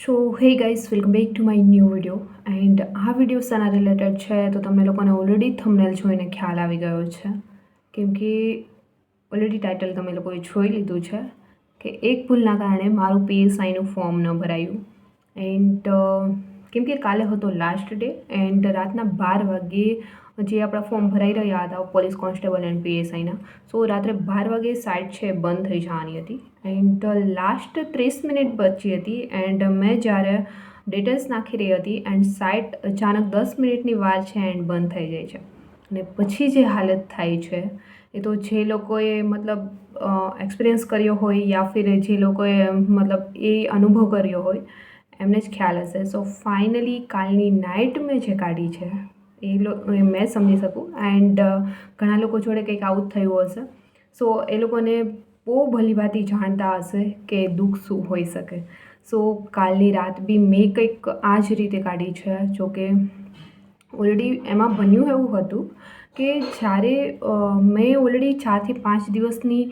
So hey guys welcome back to my new video and આ video શાના related છે, તો તમને લોકોને ઓલરેડી થંબનેલ જોઈને ખ્યાલ આવી ગયો છે. કેમ કે ઓલરેડી ટાઇટલ તમે લોકોએ જોઈ લીધું છે કે એક ભૂલના કારણે મારું પીએસઆઈનું ફોર્મ ન ભરાયું. એન્ડ કેમ કે કાલે હતો લાસ્ટ ડે એન્ડ રાતના બાર વાગ્યે જે આપણા ફોર્મ ભરાઈ રહ્યા હતા પોલીસ કોન્સ્ટેબલ એન્ડ પીએસઆઈના સો રાત્રે બાર વાગે સાઇટ છે, બંધ થઈ જવાની હતી. એન્ડ લાસ્ટ ત્રીસ મિનિટ બચી હતી. એન્ડ મેં જ્યારે ડિટેલ્સ નાખી રહી હતી એન્ડ સાઇટ અચાનક દસ મિનિટની વાર છે એન્ડ બંધ થઈ જાય છે. અને પછી જે હાલત થાય છે, એ તો જે લોકોએ મતલબ એક્સપિરિયન્સ કર્યો હોય યા ફિર જે લોકોએ મતલબ એ અનુભવ કર્યો હોય, એમને જ ખ્યાલ હશે. સો ફાઇનલી કાલની નાઇટ મેં જે કાઢી છે એ મેં સમજી શકું. એન્ડ ઘણા લોકો જોડે કંઈક આવું થયું હશે. સો એ લોકોને બહુ ભલીભાતી જાણતા હશે કે દુઃખ શું હોઈ શકે. સો કાલની રાત બી મેં કંઈક આ જ રીતે કાઢી છે. જોકે ઓલરેડી એમાં બન્યું એવું હતું. કે જ્યારે મેં ઓલરેડી ચારથી પાંચ દિવસની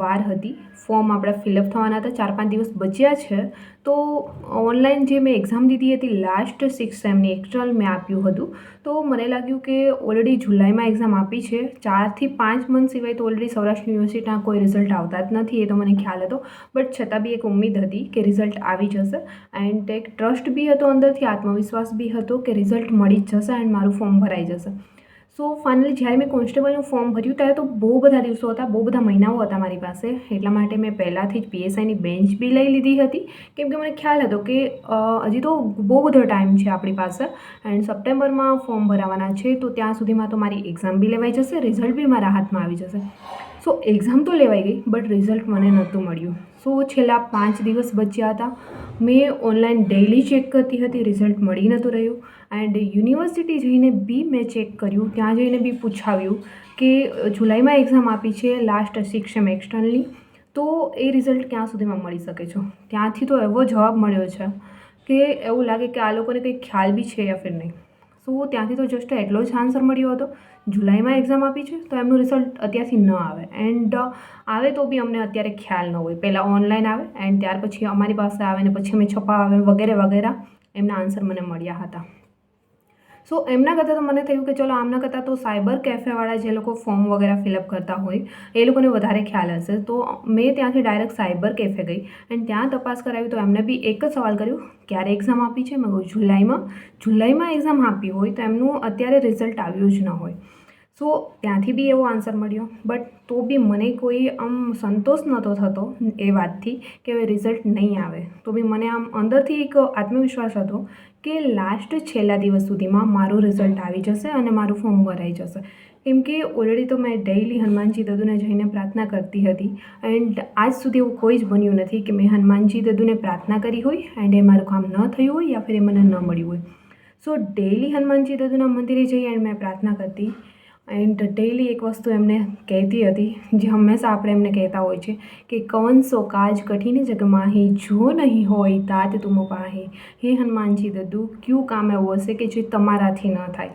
વાર હતી ફોર્મ આપણા ફિલઅપ થવાના હતા, ચાર પાંચ દિવસ બચ્યા છે, તો ઓનલાઈન જે મેં એક્ઝામ દીધી હતી લાસ્ટ સિક્સ સેમની એક્સટર્નલ મેં આપ્યું હતું, તો મને લાગ્યું કે ઓલરેડી જુલાઈમાં એક્ઝામ આપી છે ચારથી પાંચ મંથ સિવાય તો ઓલરેડી સૌરાષ્ટ્ર યુનિવર્સિટીના કોઈ રિઝલ્ટ આવતા જ નથી એ તો મને ખ્યાલ હતો બટ છતાં બી એક ઉમ્મીદ હતી કે રિઝલ્ટ આવી જશે એન્ડ એક ટ્રસ્ટ બી હતો અંદરથી, આત્મવિશ્વાસ બી હતો કે રિઝલ્ટ મળી જ જશે એન્ડ મારું ફોર્મ ભરાઈ જશે. સો ફાઇનલી જ્યારે મેં કોન્સ્ટેબલનું ફોર્મ ભર્યું, ત્યારે તો બહુ બધા દિવસો હતા, બહુ બધા મહિનાઓ હતા મારી પાસે. એટલા માટે મેં પહેલાંથી જ પીએસઆઈની બેન્ચ બી લઈ લીધી હતી. કેમ કે મને ખ્યાલ હતો કે હજી તો બહુ બધો ટાઈમ છે આપણી પાસે. એન્ડ સપ્ટેમ્બરમાં ફોર્મ ભરાવાના છે, તો ત્યાં સુધીમાં તો મારી એક્ઝામ બી લેવાઈ જશે રિઝલ્ટ બી મારા હાથમાં આવી જશે. સો એક્ઝામ તો લેવાઈ ગઈ બટ રિઝલ્ટ મને નહોતું મળ્યું. સો છેલ્લા પાંચ દિવસ બચ્યા હતા. મેં ઓનલાઈન ડેઇલી ચેક કરતી હતી રિઝલ્ટ મળી નહોતું રહ્યું. એન્ડ યુનિવર્સિટી જઈને બી મેં ચેક કર્યું. ત્યાં જઈને બી પૂછાવ્યું કે જુલાઈમાં એક્ઝામ આપી છે લાસ્ટ સિક્સ સેમ એક્સટર્નલી તો એ રિઝલ્ટ ક્યાં સુધીમાં મળી શકે છો? ત્યાંથી તો એવો જવાબ મળ્યો છે કે, એવું લાગે કે આ લોકોને કંઈ ખ્યાલ બી છે યા ફિર નહીં. સો ત્યાંથી તો જસ્ટ એટલો જ આન્સર મળ્યો હતો. જુલાઈમાં એક્ઝામ આપી છે, તો એમનું રિઝલ્ટ અત્યારથી ન આવે. એન્ડ આવે તો બી અમને અત્યારે ખ્યાલ ન હોય. પહેલાં ઓનલાઈન આવે એન્ડ ત્યાર પછી અમારી પાસે આવે ને પછી અમે છપાવે વગેરે વગેરે એમના આન્સર મને મળ્યા હતા. સો એમના કરતાં તો મને થયું કે ચલો, આમના કરતાં તો સાયબર કેફેવાળા જે લોકો ફોર્મ વગેરે ફિલઅપ કરતા હોય, એ લોકોને વધારે ખ્યાલ હશે. તો મેં ત્યાંથી ડાયરેક્ટ સાયબર કેફે ગઈ એન્ડ ત્યાં તપાસ કરાવી તો એમને બી એક જ સવાલ કર્યો, ક્યારે એક્ઝામ આપી છે? મેં કહું જુલાઈમાં. જુલાઈમાં એક્ઝામ આપી હોય તો એમનું અત્યારે રિઝલ્ટ આવ્યું જ ન હોય. સો ત્યાંથી બી એવો આન્સર મળ્યો. બટ તો બી મને કોઈ આમ સંતોષ નહોતો થતો એ વાતથી કે હવે રિઝલ્ટ નહીં આવે. તો બી મને આમ અંદરથી એક આત્મવિશ્વાસ હતો કે લાસ્ટ છેલ્લા દિવસ સુધીમાં મારું રિઝલ્ટ આવી જશે અને મારું ફોર્મ ભરાઈ જશે. કેમ કે ઓલરેડી તો મેં ડેઇલી હનુમાનજી દદુને જઈને પ્રાર્થના કરતી હતી એન્ડ આજ સુધી એવું કોઈ જ બન્યું નથી કે મેં હનુમાનજી દદુને પ્રાર્થના કરી હોય એન્ડ એ મારું કામ ન થયું હોય યા ફિર એ મને ન મળ્યું હોય. સો ડેઇલી હનુમાનજી દદુના મંદિરે જઈ એન્ડ મેં પ્રાર્થના કરતી એન્ડ ડેઈલી એક વસ્તુ એમને કહેતી હતી, જે હંમેશા આપણે એમને કહેતા હોય છે, કે કવન સો કાજ કઠિન જગમાહી, જો નહીં હોય તાત તુમ પાહી. હે હનુમાનજી દદુ ક્યું કામ એવું હશે કે જે તમારાથી ન થાય?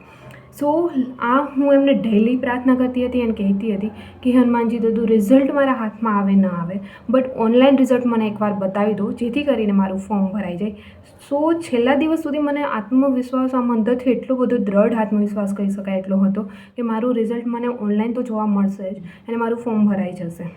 સો આ હું એમને ડેલી પ્રાર્થના કરતી હતી અને કહેતી હતી કે, હનુમાનજી દાદુ રિઝલ્ટ મારા હાથમાં આવે, ન આવે. બટ ઓનલાઈન રિઝલ્ટ મને એકવાર બતાવી દો, જેથી કરીને મારું ફોર્મ ભરાઈ જાય. સો છેલ્લા દિવસ સુધી મને આત્મવિશ્વાસ, આમ અંદરથી એટલો બધો દ્રઢ આત્મવિશ્વાસ કહી શકાય એટલો હતો કે, મારું રિઝલ્ટ મને ઓનલાઈન તો જોવા મળશે જ અને મારું ફોર્મ ભરાઈ જશે.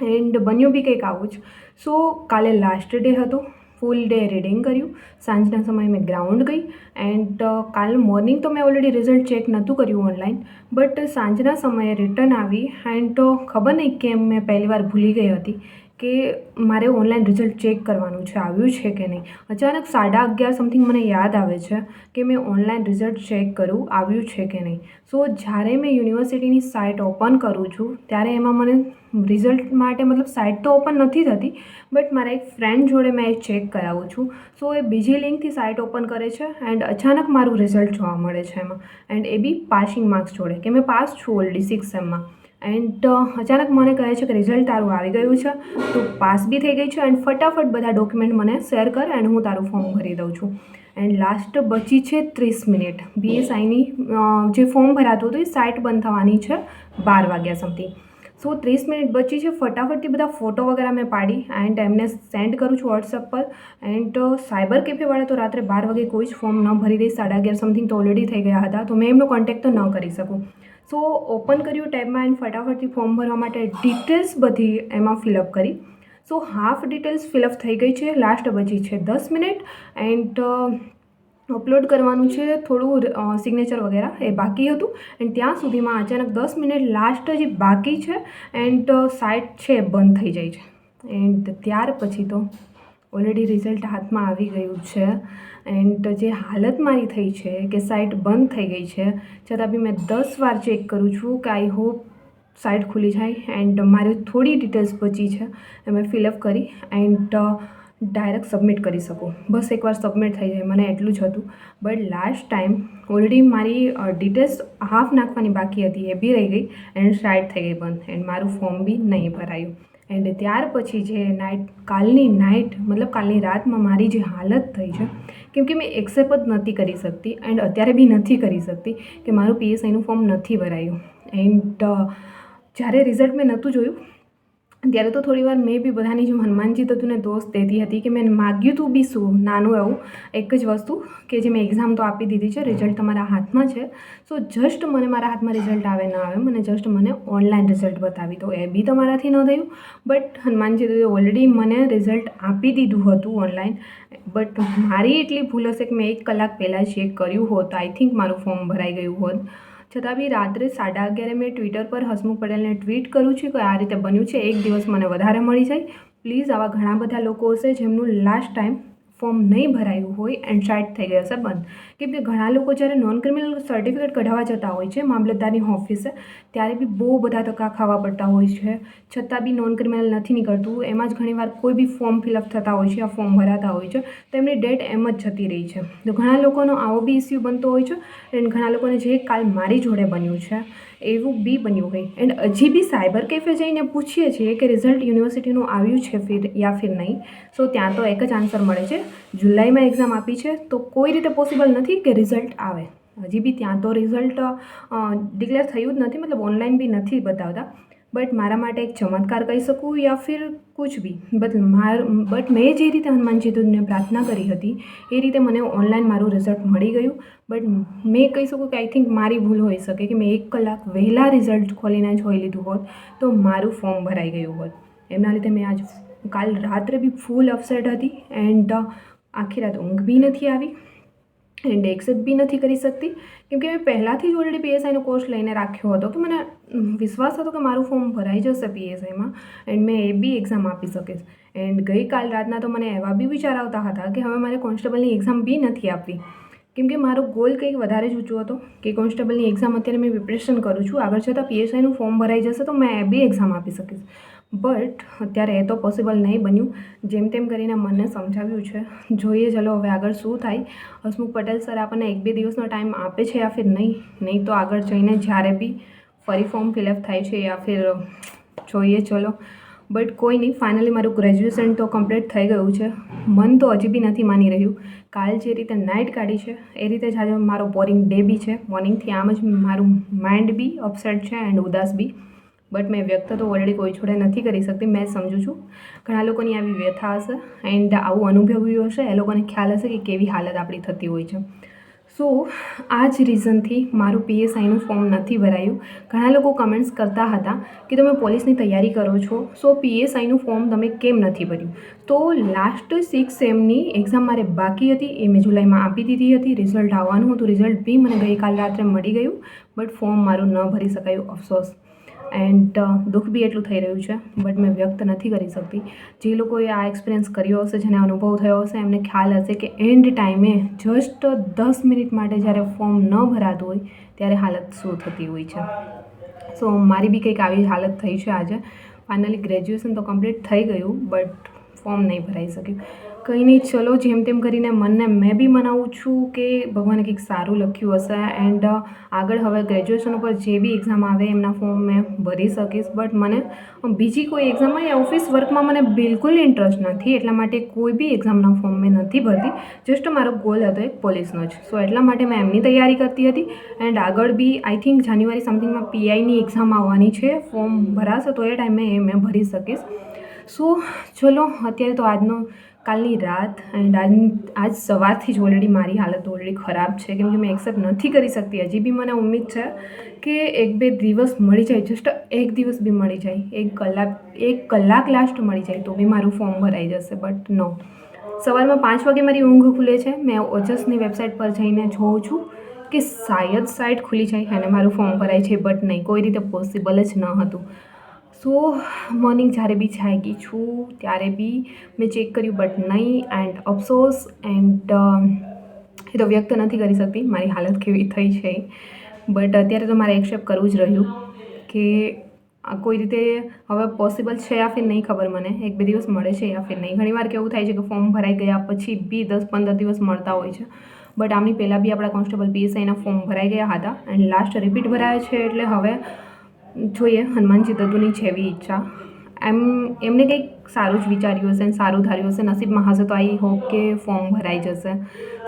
એન્ડ બન્યું બી કંઈક આવું જ. સો કાલે લાસ્ટ ડે હતો. ફૂલ ડે રીડિંગ કર્યું. સાંજના સમયે મેં ગ્રાઉન્ડ ગઈ એન્ડ કાલ મોર્નિંગ તો મેં ઓલરેડી રિઝલ્ટ ચેક નહોતું કર્યું ઓનલાઈન બટ સાંજના સમયે રિટર્ન આવી એન્ડ ખબર નહીં કેમ મેં પહેલી વાર ભૂલી ગઈ હતી. કે મારે ઓનલાઈન રિઝલ્ટ ચેક કરવાનું છે, આવ્યું છે કે નહીં? અચાનક સાડા અગિયાર સમથિંગ મને યાદ આવે છે કે મેં ઓનલાઈન રિઝલ્ટ ચેક કરું, આવ્યું છે કે નહીં? સો જ્યારે મેં યુનિવર્સિટીની સાઇટ ઓપન કરું છું, ત્યારે એમાં મને રિઝલ્ટ માટે મતલબ સાઇટ તો ઓપન નથી થતી બટ મારા એક ફ્રેન્ડ જોડે મેં એ ચેક કરાવું છું. સો એ બીજી લિંકથી સાઇટ ઓપન કરે છે એન્ડ અચાનક મારું રિઝલ્ટ જોવા મળે છે એમાં. And A B passing marks જોડે, કે મેં પાસ છું ઓલરેડી સિક્સ સેમમાં એન્ડ અચાનક મને કહે છે કે રિઝલ્ટ તારું આવી ગયું છે. તું પાસ બી થઈ ગઈ છે એન્ડ ફટાફટ બધા ડોક્યુમેન્ટ મને શેર કર એન્ડ હું તારું ફોર્મ ભરી દઉં છું. એન્ડ લાસ્ટ બચી છે ત્રીસ મિનિટ. બીએસઆઈની જે ફોર્મ ભરાતું હતું એ સાઇટ બંધ થવાની છે બાર વાગ્યા સમથિંગ સો ત્રીસ મિનિટ બચી છે. ફટાફટથી બધા ફોટો વગેરે મેં પાડી એન્ડ એમને સેન્ડ કરું છું વોટ્સઅપ પર. એન્ડ સાયબર કેફેવાળા તો રાત્રે બાર વાગે કોઈ જ ફોર્મ ન ભરી દઈશ સાડા અગિયાર સમથિંગ તો ઓલરેડી થઈ ગયા હતા. તો મેં એમનો કોન્ટેક્ટ તો ન કરી શકું. સો ઓપન કર્યું ટેબમાં એન્ડ ફટાફટથી ફોર્મ ભરવા માટે ડિટેલ્સ બધી એમાં ફિલઅપ કરી. સો હાફ ડિટેલ્સ ફિલઅપ થઈ ગઈ છે. લાસ્ટ બચી છે દસ મિનિટ એન્ડ અપલોડ કરવાનું છે. થોડું સિગ્નેચર વગેરે એ બાકી હતું. એન્ડ ત્યાં સુધીમાં અચાનક દસ મિનિટ લાસ્ટ જે બાકી છે એન્ડ સાઇટ છે બંધ થઈ જાય છે. એન્ડ ત્યાર પછી તો ઓલરેડી રિઝલ્ટ હાથમાં આવી ગયું છે. એન્ડ જે હાલત મારી થઈ છે કે સાઇટ બંધ થઈ ગઈ છે, છતાં બી મેં દસ વાર ચેક કરું છું કે આઈ હોપ સાઇટ ખુલી જાય એન્ડ મારી થોડી ડિટેલ્સ બચી છે, એ મેં ફિલઅપ કરી એન્ડ ડાયરેક્ટ સબમિટ કરી શકું. બસ એકવાર સબમિટ થઈ જાય, મને એટલું જ હતું. બટ લાસ્ટ ટાઈમ ઓલરેડી મારી ડિટેલ્સ હાફ નાખવાની બાકી હતી, એ બી રહી ગઈ એન્ડ સાઇટ થઈ ગઈ બંધ. એન્ડ મારું ફોર્મ બી નહીં ભરાયું. એન્ડ ત્યાર પછી જે નાઇટ કાલની નાઇટ મતલબ કાલની રાતમાં મારી જે હાલત થઈ છે, કેમ કે મેં એક્સેપ્ટ જ નથી કરી શકતી એન્ડ અત્યારે બી નથી કરી શકતી કે મારું પીએસઆઈનું ફોર્મ નથી ભરાયું. એન્ડ જ્યારે રિઝલ્ટ મેં નહોતું જોયું ત્યારે તો થોડી વાર મેં બી બધાની જેમ હનુમાનજી તતુને દોસ્ત દેતી હતી કે મેં માગ્યું હતું બી શું, નાનું એવું, એક જ વસ્તુ કે જે મેં એક્ઝામ તો આપી દીધી છે રિઝલ્ટ તમારા હાથમાં છે. સો જસ્ટ મને મારા હાથમાં રિઝલ્ટ આવે, ન આવે, મને જસ્ટ મને ઓનલાઈન રિઝલ્ટ બતાવી તો એ બી તમારાથી ન થયું. બટ હનુમાનજી તતુએ ઓલરેડી મને રિઝલ્ટ આપી દીધું હતું ઓનલાઈન બટ મારી એટલી ભૂલ હશે કે મેં એક કલાક પહેલાં ચેક કર્યું હોત. આઈ થિંક મારું ફોર્મ ભરાઈ ગયું હોત. છતાં બી રાત્રે સાડા અગિયારે મેં ટ્વિટર પર હસમુખ પટેલને ટ્વીટ કરું છું કે આ રીતે બન્યું છે, એક દિવસ મને વધારે મળી જાય. પ્લીઝ આવા ઘણા બધા લોકો હશે જેમનું લાસ્ટ ટાઈમ ફોર્મ નહીં ભરાયું હોય એન્ડ સાઇટ થઈ ગયા છે બંધ. કેમ કે ઘણા લોકો જ્યારે નોન ક્રિમિનલ સર્ટિફિકેટ કઢાવવા જતા હોય છે, મામલતદારની ઓફિસે ત્યારે બી બહુ બધા ધક્કા ખાવા પડતા હોય છે. છતાં બી નોન ક્રિમિનલ નથી નીકળતું. એમાં જ ઘણીવાર કોઈ બી ફોર્મ ફિલઅપ થતા હોય છે આ ફોર્મ ભરાતા હોય છે, તો એમની ડેટ એમ જ જતી રહી છે. તો ઘણા લોકોનો આવો બી ઇસ્યુ બનતો હોય છે એન્ડ ઘણા લોકોને જે કાલ મારી જોડે બન્યું છે એવું બી બન્યું હોય. એન્ડ હજી બી સાયબર કેફે જઈને પૂછીએ છીએ કે રિઝલ્ટ યુનિવર્સિટીનું આવ્યું છે ફિર યા ફિર નહીં. સો ત્યાં તો એક જ આન્સર મળે છે. જુલાઈમાં એક્ઝામ આપી છે. તો કોઈ રીતે પોસિબલ નથી કે રિઝલ્ટ આવે. હજી બી ત્યાં તો રિઝલ્ટ ડિક્લેર થયું જ નથી. મતલબ ઓનલાઈન બી નથી બતાવતા. બટ મારા માટે એક ચમત્કાર કહી શકું યા ફિર કુછ બી બટ માર, બટ મેં જે રીતે હનુમાનજી દૂધને પ્રાર્થના કરી હતી, એ રીતે મને ઓનલાઈન મારું રિઝલ્ટ મળી ગયું. બટ મેં કહી શકું કે આઈ થિંક મારી ભૂલ હોઈ શકે કે મેં એક કલાક વહેલા રિઝલ્ટ ખોલીને જોઈ લીધું હોત, તો મારું ફોર્મ ભરાઈ ગયું હોત. એમના લીધે મેં આજ કાલ રાત્રે બી ફૂલ અપસેટ હતી એન્ડ આખી રાત ઊંઘ બી નથી આવી. એન્ડ એક્સેપ્ટ બી નથી કરી શકતી. કેમકે મેં પહેલાંથી જ ઓલરેડી પીએસઆઈનો કોર્સ લઈને રાખ્યો હતો કે મને વિશ્વાસ હતો કે મારું ફોર્મ ભરાઈ જશે પીએસઆઈમાં એન્ડ મેં એ બી એક્ઝામ આપી શકીશ એન્ડ ગઈકાલ રાતના તો મને એવા બી વિચાર આવતા હતા કે હવે મારે કોન્સ્ટેબલની એક્ઝામ બી નથી આપવી. કેમ કે મારો ગોલ કંઈક વધારે જ ઊંચો હતો કે કોન્સ્ટેબલની એક્ઝામ અત્યારે મેં પ્રિપરેશન કરું છું. આગળ જતાં પીએસઆઈનું ફોર્મ ભરાઈ જશે તો મેં એ બી એક્ઝામ આપી શકીશ. બટ અત્યારે એ તો પોસિબલ નહીં બન્યું. જેમ તેમ કરીને મને સમજાવ્યું છે. જોઈએ ચલો હવે આગળ શું થાય. હસમુખ પટેલ સર આપણને એક બે દિવસનો ટાઈમ આપે છે યા ફિર નહીં? નહીં તો આગળ જઈને જ્યારે બી ફરી ફોર્મ ફિલઅપ થાય છે યા ફિર જોઈએ ચલો. બટ કોઈ નહીં, ફાઇનલી મારું ગ્રેજ્યુએશન તો કમ્પ્લીટ થઈ ગયું છે. મન તો હજી બી નથી માની રહ્યું. કાલ જે રીતે નાઇટ કાઢી છે, એ રીતે જ આજે મારો બોરિંગ ડે બી છે. મોર્નિંગથી આમ જ મારું માઇન્ડ બી અપસેટ છે એન્ડ ઉદાસ બી. બટ મેં વ્યક્ત તો ઓલરેડી કોઈ જોડે નથી કરી શકતી, મેં સમજું છું. ઘણા લોકોની આવી વ્યથા હશે એન્ડ આવું અનુભવ્યું હશે, એ લોકોને ખ્યાલ હશે કે કેવી હાલત આપણી થતી હોય છે. સો આ જ રીઝનથી મારું પીએસઆઈનું ફોર્મ નથી ભરાયું. ઘણા લોકો કમેન્ટ્સ કરતા હતા કે તમે પોલીસની તૈયારી કરો છો સો પીએસઆઈનું ફોર્મ તમે કેમ નથી ભર્યું? તો લાસ્ટ સિક્સ સેમની એક્ઝામ મારે બાકી હતી, એ મેં જુલાઈમાં આપી દીધી હતી રિઝલ્ટ આવવાનું હતું રિઝલ્ટ બી મને ગઈકાલ રાત્રે મળી ગયું બટ ફોર્મ મારું ન ભરી શકાયું, અફસોસ. એન્ડ દુઃખ બી એટલું થઈ રહ્યું છે, બટ મેં વ્યક્ત નથી કરી શકતી. જે લોકોએ આ એક્સપિરિયન્સ કર્યો હશે, જેને અનુભવ થયો હશે, એમને ખ્યાલ હશે કે એન્ડ ટાઈમે જસ્ટ દસ મિનિટ માટે જ્યારે ફોર્મ ન ભરાતું હોય, ત્યારે હાલત શું થતી હોય છે. સો મારી બી કંઈક આવી હાલત થઈ છે આજે. ફાઇનલી ગ્રેજ્યુએશન તો કમ્પ્લીટ થઈ ગયું, બટ ફોર્મ નહીં ભરાઈ શક્યું. કંઈ નહીં, ચલો જેમ તેમ કરીને મનને મેં બી મનાવું છું કે ભગવાને કંઈક સારું લખ્યું હશે. એન્ડ આગળ હવે ગ્રેજ્યુએશન ઉપર જે બી એક્ઝામ આવે એમના ફોર્મ મેં ભરી શકીશ. બટ મને બીજી કોઈ એક્ઝામમાં યા ઓફિસ વર્કમાં મને બિલકુલ ઇન્ટરેસ્ટ નથી. એટલા માટે કોઈ બી એક્ઝામના ફોર્મ મેં નથી ભરતી. જસ્ટ મારો ગોલ હતો એક પોલીસનો જ. સો એટલા માટે મેં એમની તૈયારી કરતી હતી. એન્ડ આગળ બી આઈ થિંક જાન્યુઆરી સમથિંગમાં પીઆઈની એક્ઝામ આવવાની છે. ફોર્મ ભરાશે તો એ ટાઈમે એ મેં ભરી શકીશ. સો ચલો, અત્યારે તો આજનો કાલની રાત એન્ડ આજ આજ સવારથી જ ઓલરેડી મારી હાલત ઓલરેડી ખરાબ છે, કેમ કે મેં એક્સેપ્ટ નથી કરી શકતી. હજી બી મને ઉમ્મીદ છે કે એક બે દિવસ મળી જાય જસ્ટ એક દિવસ બી મળી જાય. એક કલાક એક કલાક લાસ્ટ મળી જાય, તો બી મારું ફોર્મ ભરાઈ જશે બટ નો સવારમાં પાંચ વાગે મારી ઊંઘ ખુલે છે. મેં ઓજસની વેબસાઇટ પર જઈને જોઉં છું કે શાયદ સાઇટ ખુલી જાય અને મારું ફોર્મ ભરાય છે બટ નહીં. કોઈ રીતે પોસિબલ જ ન હતું. સો મોર્નિંગ જ્યારે બી જાગી છું, ત્યારે બી મેં ચેક કર્યું બટ નહીં એન્ડ અફસોસ એન્ડ એ તો વ્યક્ત નથી કરી શકતી, મારી હાલત કેવી થઈ છે. બટ અત્યારે તો મારે એક્સેપ્ટ કરવું જ રહ્યું કે કોઈ રીતે હવે પોસિબલ છે યા ફિર નહીં ખબર મને. એક બે દિવસ મળે છે યા ફિર નહીં. ઘણીવાર કેવું થાય છે કે ફોર્મ ભરાઈ ગયા પછી બી દસ પંદર દિવસ મળતા હોય છે. બટ આમની પહેલાં બી આપણા કોન્સ્ટેબલ પીએસઆઈના ફોર્મ ભરાઈ ગયા હતા એન્ડ લાસ્ટ રિપીટ ભરાયા છે એટલે હવે જોઈએ હનુમાનજી દદુની છે એવી ઈચ્છા. એમ, એમને કંઈક સારું જ વિચાર્યું હશે અને સારું ધાર્યું હશે નસીબમાં હશે તો આઈ હોપ કે ફોર્મ ભરાઈ જશે.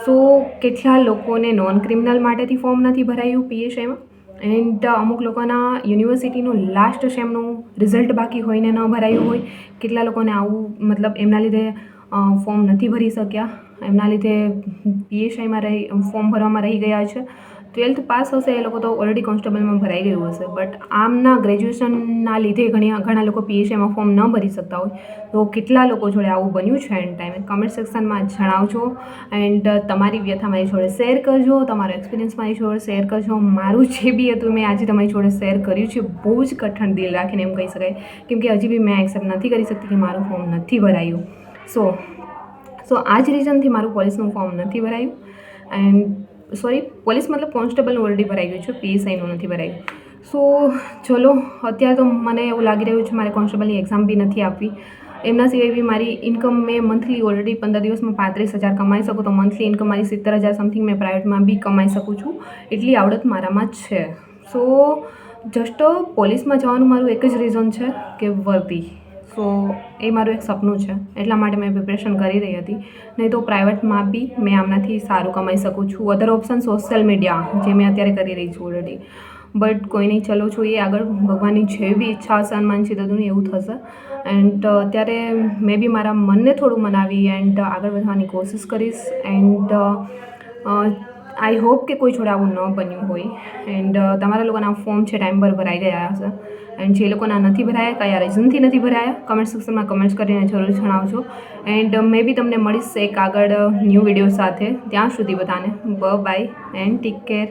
સો, કેટલા લોકોને નોન ક્રિમિનલ માટેથી ફોર્મ નથી ભરાયું પીએસએમાં એન્ડ અમુક લોકોના યુનિવર્સિટીનું લાસ્ટ સેમનું રિઝલ્ટ બાકી હોઈને ન ભરાયું હોય. કેટલા લોકોને આવું, મતલબ એમના લીધે ફોર્મ નથી ભરી શક્યા? એમના લીધે પીએસઆઈમાં રહી, ફોર્મ ભરવામાં રહી ગયા છે. ટ્વેલ્થ પાસ હશે એ લોકો તો ઓલરેડી કોન્સ્ટેબલમાં ભરાઈ ગયું હશે. બટ આમના ગ્રેજ્યુએશનના લીધે ઘણી ઘણા લોકો પીએસઆઈમાં ફોર્મ ન ભરી શકતા હોય. તો કેટલા લોકો જોડે આવું બન્યું છે એન્ડ ટાઈમે કમેન્ટ સેક્શનમાં જણાવજો. એન્ડ તમારી વ્યથા મારી જોડે શેર કરજો. તમારો એક્સપિરિયન્સ મારી જોડે શેર કરજો. મારું જે બી હતું મેં આજે તમારી જોડે શેર કર્યું છે. બહુ જ કઠણ દિલ રાખીને એમ કહી શકાય. કેમ કે હજી બી મેં એક્સેપ્ટ નથી કરી શકતી કે મારું ફોર્મ નથી ભરાયું. સો સો આ જ રીઝનથી મારું પોલીસનું ફોર્મ નથી ભરાયું. એન્ડ સોરી, પોલીસ મતલબ કોન્સ્ટેબલનું ઓલરેડી ભરાઈ ગયું છે પીએસઆઈનું નથી ભરાયું. સો, ચલો, અત્યારે તો મને એવું લાગી રહ્યું છે મારે કોન્સ્ટેબલની એક્ઝામ બી નથી આપવી. એમના સિવાય બી મારી ઇન્કમ મેં મંથલી ઓલરેડી પંદર દિવસમાં પાંત્રીસ હજાર કમાઈ શકું, તો મંથલી ઇન્કમ મારી સિત્તેર હજાર સમથિંગ મેં પ્રાઇવેટમાં બી કમાઈ શકું છું. એટલી આવડત મારામાં છે. સો જસ્ટ પોલીસમાં જવાનું મારું એક જ રીઝન છે કે વર્દી. સો એ મારું એક સપનું છે. એટલા માટે મેં પ્રિપરેશન કરી રહી હતી. નહીં તો પ્રાઇવેટમાં બી મેં આમનાથી સારું કમાઈ શકું છું. અધર ઓપ્શન સોશિયલ મીડિયા જે મેં અત્યારે કરી રહી છું ઓલરેડી બટ કોઈ નહીં, ચલો છું એ આગળ. ભગવાનની જે બી ઈચ્છા હશે, હનુમાન ચિત્તનું એવું થશે. એન્ડ અત્યારે મેં બી મારા મનને થોડું મનાવી એન્ડ આગળ વધવાની કોશિશ કરીશ. એન્ડ આઈ હોપ કે કોઈ જોડે આવું ન બન્યું હોય. એન્ડ તમારા લોકોના ફોર્મ છે ટાઈમ પર ભરાઈ ગયા હશે. એન્ડ જે લોકોના નથી ભરાયા, કયા રીઝનથી નથી ભરાયા કમેન્ટ સેક્શનમાં કમેન્ટ્સ કરીને જરૂર જણાવજો. એન્ડ મે બી તમને મળીશ એક આગળ ન્યૂ વીડિયો સાથે. ત્યાં સુધી બધાને બ બાય એન્ડ ટેક કેર